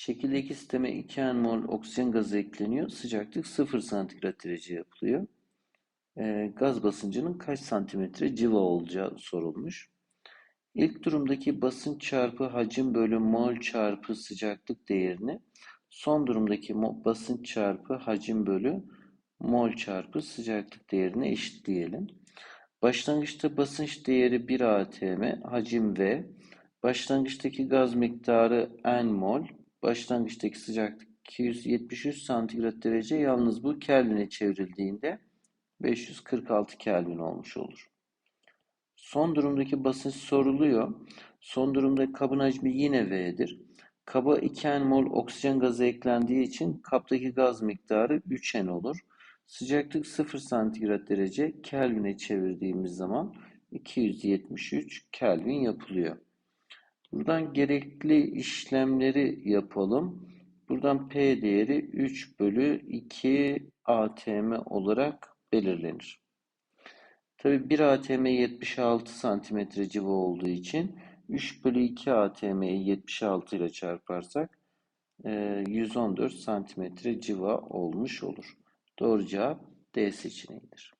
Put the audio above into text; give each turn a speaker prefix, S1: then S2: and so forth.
S1: Şekildeki sisteme 2 mol oksijen gazı ekleniyor. Sıcaklık 0 santigrat derece yapılıyor. E, gaz basıncının kaç santimetre civa olacağı sorulmuş. İlk durumdaki basınç çarpı hacim bölü mol çarpı sıcaklık değerini son durumdaki basınç çarpı hacim bölü mol çarpı sıcaklık değerine eşitleyelim. Başlangıçta basınç değeri 1 atm, hacim V, başlangıçtaki gaz miktarı n mol, başlangıçtaki sıcaklık 273 santigrat derece yalnız bu Kelvin'e çevrildiğinde 546 Kelvin olmuş olur. Son durumdaki basınç soruluyor. Son durumda kabın hacmi yine V'dir. Kaba 2N mol oksijen gazı eklendiği için kaptaki gaz miktarı 3N olur. Sıcaklık 0 santigrat derece Kelvin'e çevirdiğimiz zaman 273 Kelvin yapılıyor. Buradan gerekli işlemleri yapalım. Buradan P değeri 3 bölü 2 atm olarak belirlenir. Tabi 1 atm 76 santimetre civa olduğu için 3 bölü 2 atm'yi 76 ile çarparsak 114 santimetre civa olmuş olur. Doğru cevap D seçeneğidir.